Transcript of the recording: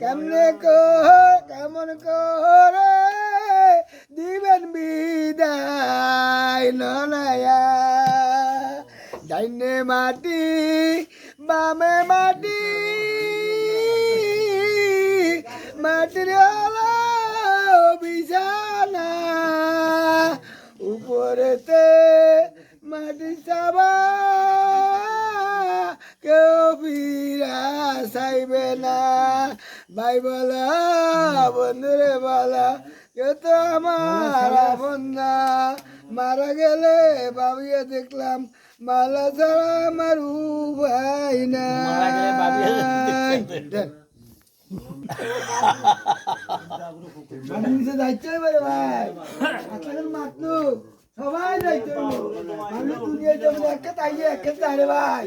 কেমনে কেমন করে দিবেন বিদায়, ননায়া? ডাইনে মাটি, বামে মাটি, মাটির বিছানা। উপরেতে মাটি চাবা, কেউ চাইবে না ভাই বলা বন্ধুরে বলা কেউ তো আমার না মারা গেলে ভাবিয়ে দেখলাম মালা ছাড়া আমার উপায় না। যাইতে ভাই। মাত্র সবাই যাইতে আমি একটা তাইয়ে একটা তাই রে ভাই।